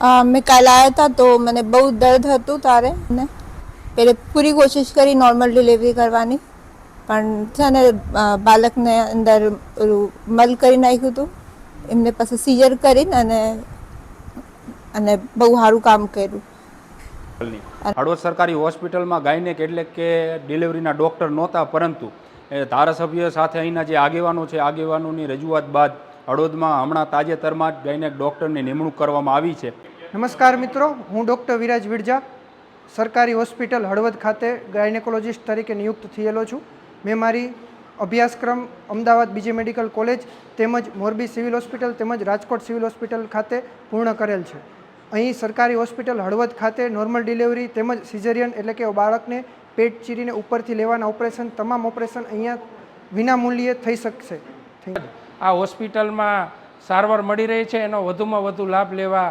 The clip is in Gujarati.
મેં કાલે આવ્યા હતા તો મને બહુ દર્દ હતું તારે ને. પહેલે પૂરી કોશિશ કરી નોર્મલ ડિલિવરી કરવાની. પણ છે ને બાળકને અંદર મલ કરી નાખ્યું હતું એમને પાસે સીઝર કરીને અને અને બહુ સારું કામ કર્યું. હળવદ સરકારી હોસ્પિટલમાં ગાયનેક એટલે કે ડિલિવરીના ડૉક્ટર નહોતા, પરંતુ એ ધારાસભ્ય સાથે અહીંના જે આગેવાનો છે, આગેવાનોની રજૂઆત બાદ હળવદમાં હમણાં તાજેતરમાં જ ગાયનેક ડૉક્ટરની નિમણૂક કરવામાં આવી છે. નમસ્કાર મિત્રો, હું ડૉક્ટર વિરાજ વિરજા, સરકારી હોસ્પિટલ હળવદ ખાતે ગાયનેકોલોજિસ્ટ તરીકે નિયુક્ત થયેલો છું. મેં મારી અભ્યાસક્રમ અમદાવાદ બીજી મેડિકલ કોલેજ તેમજ મોરબી સિવિલ હોસ્પિટલ તેમજ રાજકોટ સિવિલ હોસ્પિટલ ખાતે પૂર્ણ કરેલ છે. અહીં સરકારી હોસ્પિટલ હળવદ ખાતે નોર્મલ ડિલિવરી તેમજ સિઝેરિયન એટલે કે બાળકને પેટ ચીરીને ઉપરથી લેવાના ઓપરેશન, તમામ ઓપરેશન અહીંયા વિના મૂલ્યે થઈ શકશે. આ હોસ્પિટલમાં સારવાર મળી રહી છે, એનો વધુમાં વધુ લાભ લેવા